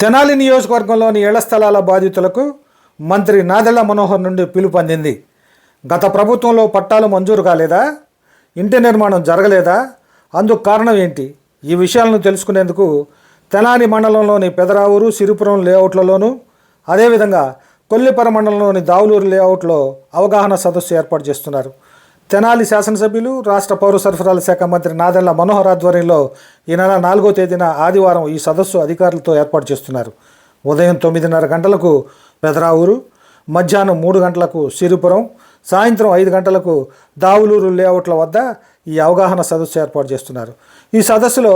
తెనాలి నియోజకవర్గంలోని ఇళ్ళ స్థలాల బాధితులకు మంత్రి నాదెళ్ళ మనోహర్ నుండి పిలుపు అందింది. గత ప్రభుత్వంలో పట్టాలు మంజూరు కాలేదా? ఇంటి నిర్మాణం జరగలేదా? అందుకు కారణం ఏంటి? ఈ విషయాలను తెలుసుకునేందుకు తెనాలి మండలంలోని పెదరావూరు సిరిపురం లేఅవుట్లలోనూ అదేవిధంగా కొల్లిపర మండలంలోని దావులూరు లేఅవుట్లో అవగాహన సదస్సు ఏర్పాటు చేస్తున్నారు. తెనాలి శాసనసభ్యులు రాష్ట్ర పౌర సరఫరాల శాఖ మంత్రి నాదెళ్ళ మనోహర్ ఆధ్వర్యంలో ఈ నెల నాలుగో తేదీన ఆదివారం ఈ సదస్సు అధికారులతో ఏర్పాటు చేస్తున్నారు. ఉదయం తొమ్మిదిన్నర గంటలకు పెదరావూరు మధ్యాహ్నం మూడు గంటలకు సిరిపురం సాయంత్రం ఐదు గంటలకు దావులూరు లేఅవుట్ల వద్ద ఈ అవగాహన సదస్సు ఏర్పాటు చేస్తున్నారు. ఈ సదస్సులో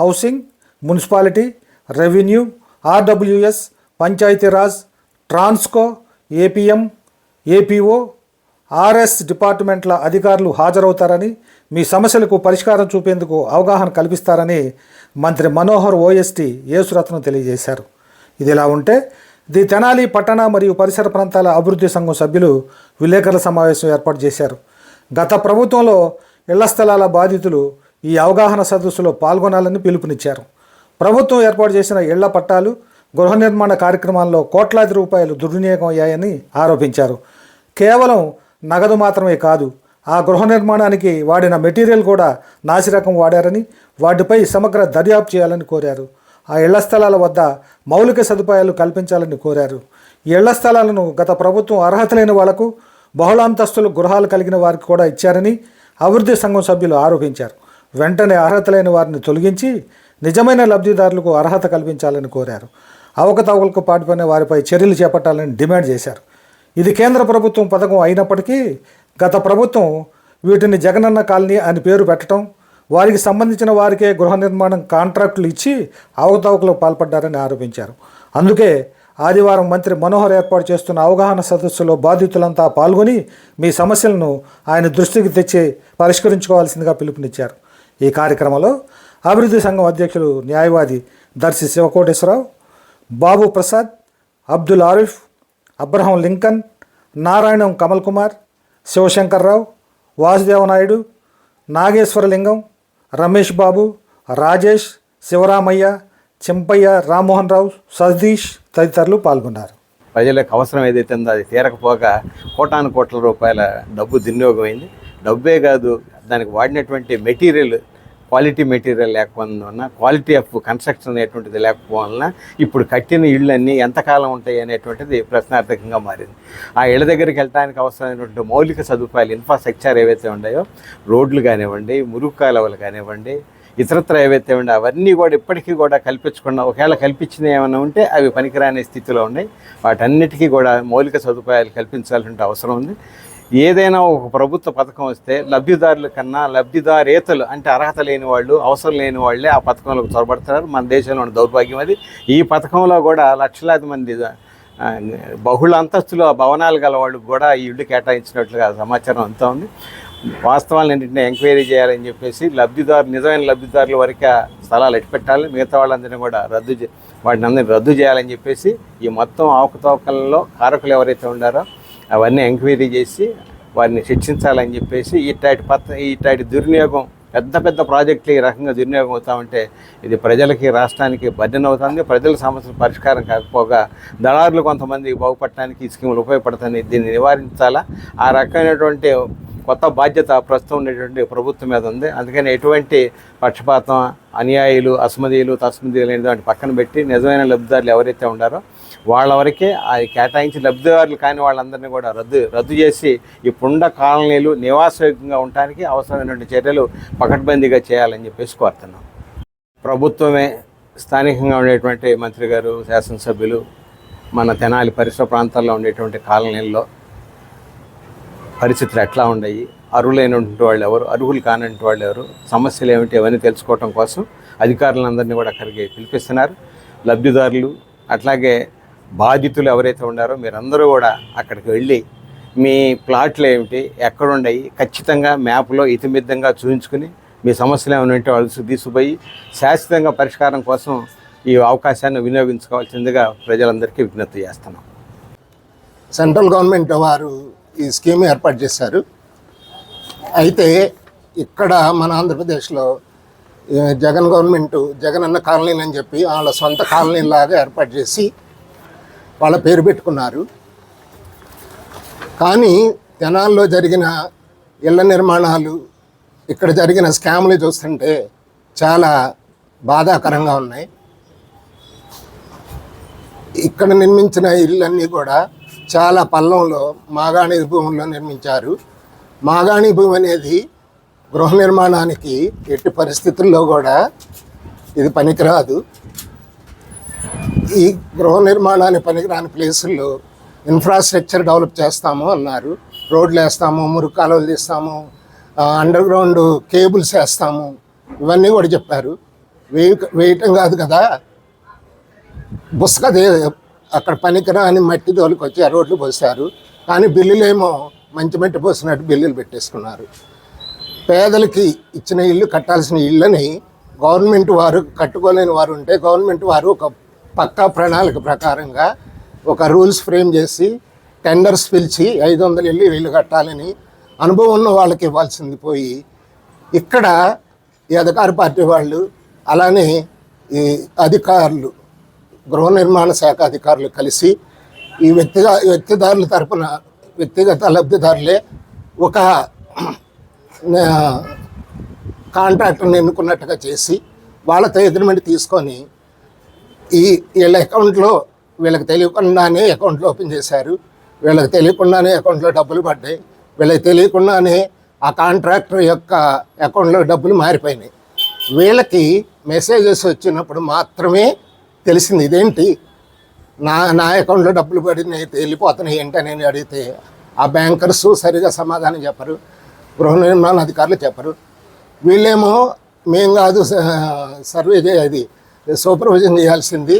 housing municipality revenue RWS Panchayati Raj Transco APM APO RS డిపార్ట్మెంట్ల అధికారులు హాజరవుతారని మీ సమస్యలకు పరిష్కారం చూపేందుకు అవగాహన కల్పిస్తారని మంత్రి మనోహర్ ఓఎస్టీ యేసురత్నం తెలియజేశారు. ఇది ఇలా ఉంటే ది తెనాలి పట్టణ మరియు పరిసర ప్రాంతాల అభివృద్ధి సంఘం సభ్యులు విలేకరుల సమావేశం ఏర్పాటు చేశారు. గత ప్రభుత్వంలో ఇళ్ళ స్థలాల బాధితులు ఈ అవగాహన సదస్సులో పాల్గొనాలని పిలుపునిచ్చారు. ప్రభుత్వం ఏర్పాటు చేసిన ఇళ్ళ పట్టాలు గృహ నిర్మాణ కార్యక్రమాల్లో కోట్లాది రూపాయలు దుర్వినియోగం అయ్యాయని ఆరోపించారు. కేవలం నగదు మాత్రమే కాదు ఆ గృహ నిర్మాణానికి వాడిన మెటీరియల్ కూడా నాసిరకం వాడారని వాటిపై సమగ్ర దర్యాప్తు చేయాలని కోరారు. ఆ ఇళ్ళ స్థలాల వద్ద మౌలిక సదుపాయాలు కల్పించాలని కోరారు. ఈ ఇళ్ళ స్థలాలను గత ప్రభుత్వం అర్హత లేని వాళ్ళకు బహుళాంతస్తులు గృహాలు కలిగిన వారికి కూడా ఇచ్చారని అభివృద్ధి సంఘం సభ్యులు ఆరోపించారు. వెంటనే అర్హత లేని వారిని తొలగించి నిజమైన లబ్ధిదారులకు అర్హత కల్పించాలని కోరారు. అవకతవకలకు పాటుపడిన వారిపై చర్యలు చేపట్టాలని డిమాండ్ చేశారు. ఇది కేంద్ర ప్రభుత్వం పథకం అయినప్పటికీ గత ప్రభుత్వం వీటిని జగనన్న కాలనీ అని పేరు పెట్టడం వారికి సంబంధించిన వారికే గృహ నిర్మాణం కాంట్రాక్టులు ఇచ్చి అవకతవకలకు పాల్పడ్డారని ఆరోపించారు. అందుకే ఆదివారం మంత్రి మనోహర్ ఏర్పాటు చేస్తున్న అవగాహన సదస్సులో బాధితులంతా పాల్గొని మీ సమస్యలను ఆయన దృష్టికి తెచ్చి పరిష్కరించుకోవాల్సిందిగా పిలుపునిచ్చారు. ఈ కార్యక్రమంలో అభివృద్ధి సంఘం అధ్యక్షులు న్యాయవాది దర్శి శివకోటేశ్వరరావు బాబు ప్రసాద్ అబ్దుల్ ఆరిఫ్ అబ్రహం లింకన్ నారాయణం కమల్ కుమార్ శివశంకర్రావు వాసుదేవనాయుడు నాగేశ్వరలింగం రమేష్ బాబు రాజేష్ శివరామయ్య చెంపయ్య రామ్మోహన్ రావు సతీష్ తదితరులు పాల్గొన్నారు. ప్రజలకు అవసరం ఏదైతే ఉందో అది తీరకపోగా కోటాను కోట్ల రూపాయల డబ్బు దుర్వినియోగమైంది. డబ్బే కాదు దానికి వాడినటువంటి మెటీరియల్ క్వాలిటీ మెటీరియల్ లేకపోవడం వలన క్వాలిటీ ఆఫ్ కన్స్ట్రక్షన్ అనేటువంటిది లేకపోవడం వలన ఇప్పుడు కట్టిన ఇళ్ళన్నీ ఎంతకాలం ఉంటాయి అనేటువంటిది ప్రశ్నార్థకంగా మారింది. ఆ ఇళ్ళ దగ్గరికి వెళ్ళడానికి అవసరమైనటువంటి మౌలిక సదుపాయాలు ఇన్ఫ్రాస్ట్రక్చర్ ఏవైతే ఉన్నాయో రోడ్లు కానివ్వండి మురుగు కాలువలు కానివ్వండి ఇతరత్ర ఏవైతే ఉండే అవన్నీ కూడా ఇప్పటికీ కూడా కల్పించకుండా ఒకవేళ కల్పించిన ఏమైనా ఉంటే అవి పనికిరాని స్థితిలో ఉన్నాయి. వాటన్నిటికీ కూడా మౌలిక సదుపాయాలు కల్పించాల్సిన అవసరం ఉంది. ఏదైనా ఒక ప్రభుత్వ పథకం వస్తే లబ్ధిదారుల కన్నా లబ్ధిదారేతలు అంటే అర్హత లేని వాళ్ళు అవసరం లేని వాళ్ళే ఆ పథకంలోకి చొరబడుతున్నారు. మన దేశంలో ఉన్న దౌర్భాగ్యం అది. ఈ పథకంలో కూడా లక్షలాది మంది బహుళ అంతస్తులో భవనాలు గల వాళ్ళకి కూడా ఈ ఇళ్ళు కేటాయించినట్లుగా సమాచారం అంతా ఉంది. వాస్తవాలను ఏంటంటే ఎంక్వైరీ చేయాలని చెప్పేసి లబ్ధిదారు నిజమైన లబ్ధిదారుల వరకే స్థలాలు ఎట్టుపెట్టాలి మిగతా వాళ్ళందరినీ కూడా రద్దు చే వాటిని అందరినీ రద్దు చేయాలని చెప్పేసి ఈ మొత్తం అవకతవకలలో కారకులు ఎవరైతే ఉండారో అవన్నీ ఎంక్వైరీ చేసి వారిని శిక్షించాలని చెప్పేసి ఇట్లాంటి పత్ర ఇట్లాంటి దుర్వినియోగం పెద్ద పెద్ద ప్రాజెక్టులు ఈ రకంగా దుర్వినియోగం అవుతా ఉంటే ఇది ప్రజలకి రాష్ట్రానికి బర్డెన్ అవుతుంది. ప్రజల సమస్యలు పరిష్కారం కాకపోగా దళారులు కొంతమంది బాగుపడటానికి ఈ స్కీములు ఉపయోగపడుతుంది దీన్ని నివారించాలా? ఆ రకమైనటువంటి కొత్త బాధ్యత ప్రస్తుతం ఉండేటువంటి ప్రభుత్వం మీద ఉంది. అందుకని ఎటువంటి పక్షపాతం అన్యాయులు అసమదీయులు తస్మదీయులు అనేటువంటి పక్కన పెట్టి నిజమైన లబ్ధిదారులు ఎవరైతే ఉండారో వాళ్ళ వరకే ఆ కేటాయించి లబ్ధిదారులు కాని వాళ్ళందరినీ కూడా రద్దు రద్దు చేసి ఇప్పుడున్న కాలనీలు నివాసయోగ్యంగా ఉండటానికి అవసరమైనటువంటి చర్యలు పకడ్బందీగా చేయాలని చెప్పేసి కోరుతున్నాం. ప్రభుత్వమే స్థానికంగా ఉండేటువంటి మంత్రి గారు శాసనసభ్యులు మన తెనాలి పరిసర ప్రాంతాల్లో ఉండేటువంటి కాలనీల్లో పరిస్థితులు ఎట్లా ఉన్నాయి? అర్హులైనటువంటి వాళ్ళు ఎవరు? అర్హులు కానటువంటి వాళ్ళు ఎవరు? సమస్యలు ఏమిటి? అవన్నీ తెలుసుకోవటం కోసం అధికారులందరినీ కూడా అక్కడికి పిలిపిస్తున్నారు. లబ్ధిదారులు అట్లాగే బాధితులు ఎవరైతే ఉన్నారో మీరందరూ కూడా అక్కడికి వెళ్ళి మీ ప్లాట్లు ఏమిటి ఎక్కడున్నాయి ఖచ్చితంగా మ్యాప్లో ఇతిమిద్దంగా చూపించుకుని మీ సమస్యలు ఏమైనా ఉంటే వాళ్ళు తీసుకుపోయి శాశ్వతంగా పరిష్కారం కోసం ఈ అవకాశాన్ని వినియోగించుకోవాల్సిందిగా ప్రజలందరికీ విజ్ఞప్తి చేస్తున్నాం. సెంట్రల్ గవర్నమెంట్ వారు ఈ స్కీమ్ ఏర్పాటు చేశారు. అయితే ఇక్కడ మన ఆంధ్రప్రదేశ్లో జగన్ గవర్నమెంట్ జగన్ అన్న కాలనీలు అని చెప్పి వాళ్ళ సొంత కాలనీలాగా ఏర్పాటు చేసి వాళ్ళ పేరు పెట్టుకున్నారు. కానీ తెనాల్లో జరిగిన ఇళ్ళ నిర్మాణాలు ఇక్కడ జరిగిన స్కామ్లు చూస్తుంటే చాలా బాధాకరంగా ఉన్నాయి. ఇక్కడ నిర్మించిన ఇళ్ళన్నీ కూడా చాలా పల్లంలో మాగాణి భూముల్లో నిర్మించారు. మాగాణి భూమి అనేది గృహ నిర్మాణానికి ఎట్టి పరిస్థితుల్లో కూడా ఇది పనికిరాదు. ఈ గృహ నిర్మాణానికి పనికిరాని ప్లేసుల్లో ఇన్ఫ్రాస్ట్రక్చర్ డెవలప్ చేస్తాము అన్నారు. రోడ్లు వేస్తాము మురుగు కాలువలు తీస్తాము అండర్ గ్రౌండ్ కేబుల్స్ వేస్తాము ఇవన్నీ కూడా చెప్పారు. వేయ వేయటం కాదు కదా. బుసకదే అక్కడ పనికిరాని మట్టి తోలుకొచ్చి ఆ రోడ్లు పోసారు కానీ బిల్లులేమో మంచి మట్టి పోసినట్టు బిల్లులు పెట్టేసుకున్నారు. పేదలకి ఇచ్చిన ఇల్లు కట్టాల్సిన ఇళ్ళని గవర్నమెంట్ వారు కట్టుకోలేని వారు ఉంటే గవర్నమెంట్ వారు ఒక పక్కా ప్రణాళిక ప్రకారంగా ఒక రూల్స్ ఫ్రేమ్ చేసి టెండర్స్ పిలిచి ఐదు వందలు వెళ్ళి ఇల్లు కట్టాలని అనుభవం ఉన్న వాళ్ళకి ఇవ్వాల్సింది పోయి ఇక్కడ ఈ అధికార పార్టీ వాళ్ళు అలానే ఈ అధికారులు గృహ నిర్మాణ శాఖ అధికారులు కలిసి ఈ వ్యక్తిగా వ్యక్తిదారుల తరపున వ్యక్తిగత లబ్ధిదారులే ఒక కాంట్రాక్టర్ని ఎన్నుకున్నట్టుగా చేసి వాళ్ళతో అగ్రిమెంట్ తీసుకొని ఈ వీళ్ళ అకౌంట్లో వీళ్ళకి తెలియకుండానే అకౌంట్లు ఓపెన్ చేశారు. వీళ్ళకి తెలియకుండానే అకౌంట్లో డబ్బులు పడ్డాయి. వీళ్ళకి తెలియకుండానే ఆ కాంట్రాక్టర్ యొక్క అకౌంట్లో డబ్బులు మారిపోయినాయి. వీళ్ళకి మెసేజెస్ వచ్చినప్పుడు మాత్రమే తెలిసింది ఇదేంటి? నా నా అకౌంట్లో డబ్బులు పడినాయి వెళ్ళిపోతున్నాయి ఏంటి నేను అడిగితే ఆ బ్యాంకర్స్ సరిగా సమాధానం చెప్పరు. గృహ నిర్మాణ అధికారులు చెప్పరు. వీళ్ళేమో మేం కాదు స- సర్వే అది సూపర్విజన్ చేయాల్సింది.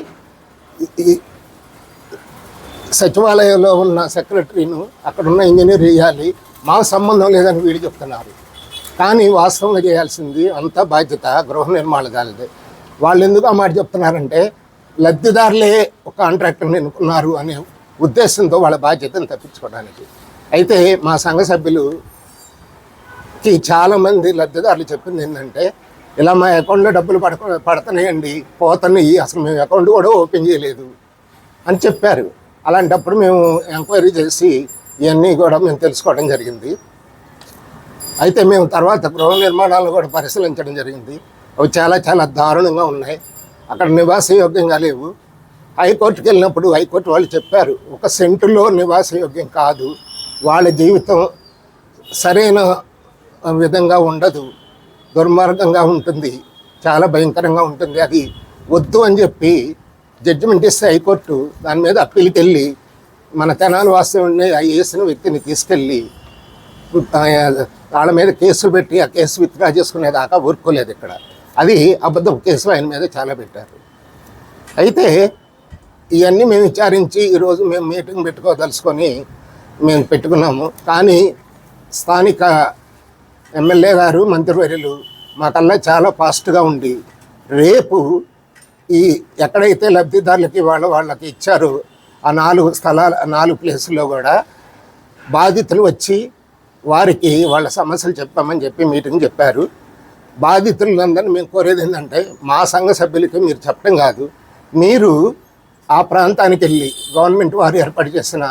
సచివాలయంలో ఉన్న సెక్రటరీను అక్కడ ఉన్న ఇంజనీర్ చేయాలి. మాకు సంబంధం లేదని వీడు చెప్తున్నారు. కానీ వాస్తవంగా చేయాల్సింది అంతా బాధ్యత గృహ నిర్మాణదారులదే వాళ్ళు ఎందుకు ఆ మాట చెప్తున్నారంటే లబ్ధిదారులే ఒక కాంట్రాక్టర్ని ఎన్నుకున్నారు అనే ఉద్దేశంతో వాళ్ళ బాధ్యతను తప్పించుకోవడానికి. అయితే మా సంఘ సభ్యులుకి చాలామంది లబ్ధిదారులు చెప్పింది ఏంటంటే ఇలా మా అకౌంట్లో డబ్బులు పడక పడుతున్నాయండి పోతున్నాయి అసలు మేము అకౌంట్ కూడా ఓపెన్ చేయలేదు అని చెప్పారు. అలాంటప్పుడు మేము ఎంక్వైరీ చేసి ఇవన్నీ కూడా మేము తెలుసుకోవడం జరిగింది. అయితే మేము తర్వాత గృహ నిర్మాణాలను కూడా పరిశీలించడం జరిగింది. అవి చాలా చాలా దారుణంగా ఉన్నాయి. అక్కడ నివాసయోగ్యంగా లేవు. హైకోర్టుకి వెళ్ళినప్పుడు హైకోర్టు వాళ్ళు చెప్పారు ఒక సెంటులో నివాసయోగ్యం కాదు. వాళ్ళ జీవితం సరైన విధంగా ఉండదు. దుర్మార్గంగా ఉంటుంది. చాలా భయంకరంగా ఉంటుంది. అది వద్దు అని చెప్పి జడ్జిమెంట్ ఇస్తే హైకోర్టు దాని మీద అప్పీల్కి వెళ్ళి మన తెనాలి వాస్తవుని ఆ వేసిన వ్యక్తిని తీసుకెళ్ళి వాళ్ళ మీద కేసులు పెట్టి ఆ కేసు విత్డ్రా చేసుకునేదాకా ఊరుకోలేదు ఇక్కడ. అది అబద్ధం. కేసులు ఆయన మీద చాలా పెట్టారు. అయితే ఇవన్నీ మేము విచారించి ఈరోజు మేము మీటింగ్ పెట్టుకోదలుచుకొని మేము పెట్టుకున్నాము. కానీ స్థానిక ఎమ్మెల్యే గారు మంత్రివర్యులు మాకల్లా చాలా ఫాస్ట్గా ఉండి రేపు ఈ ఎక్కడైతే లబ్ధిదారులకి వాళ్ళ వాళ్ళకి ఇచ్చారో ఆ నాలుగు స్థలాల ఆ నాలుగు ప్లేసుల్లో కూడా బాధితులు వచ్చి వారికి వాళ్ళ సమస్యలు చెప్పామని చెప్పి మీటింగ్ చెప్పారు. బాధితులందరినీ మేము కోరేది ఏంటంటే మా సంఘ సభ్యులకి మీరు చెప్పడం కాదు. మీరు ఆ ప్రాంతానికి వెళ్ళి గవర్నమెంట్ వారు ఏర్పాటు చేసిన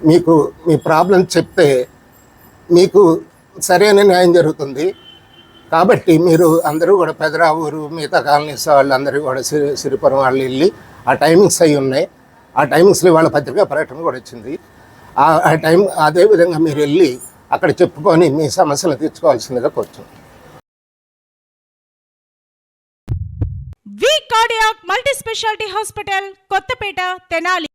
మీకు మీ ప్రాబ్లం చెప్తే మీకు సరైన న్యాయం జరుగుతుంది. కాబట్టి మీరు అందరూ కూడా పెదరావూరు మిగతా కాలనీస్ వాళ్ళందరూ కూడా సిరి సిరిపురం వాళ్ళు వెళ్ళి ఆ టైమింగ్స్ అయి ఉన్నాయి. ఆ టైమింగ్స్లో వాళ్ళ పత్రికా ప్రకటన కూడా వచ్చింది. ఆ టైం అదేవిధంగా మీరు వెళ్ళి అక్కడ చెప్పుకొని మీ సమస్యలు తీర్చుకోవాల్సిందిగా కోరుతున్నాను V cardiac multi speciality hospital Kothapeta Tenali.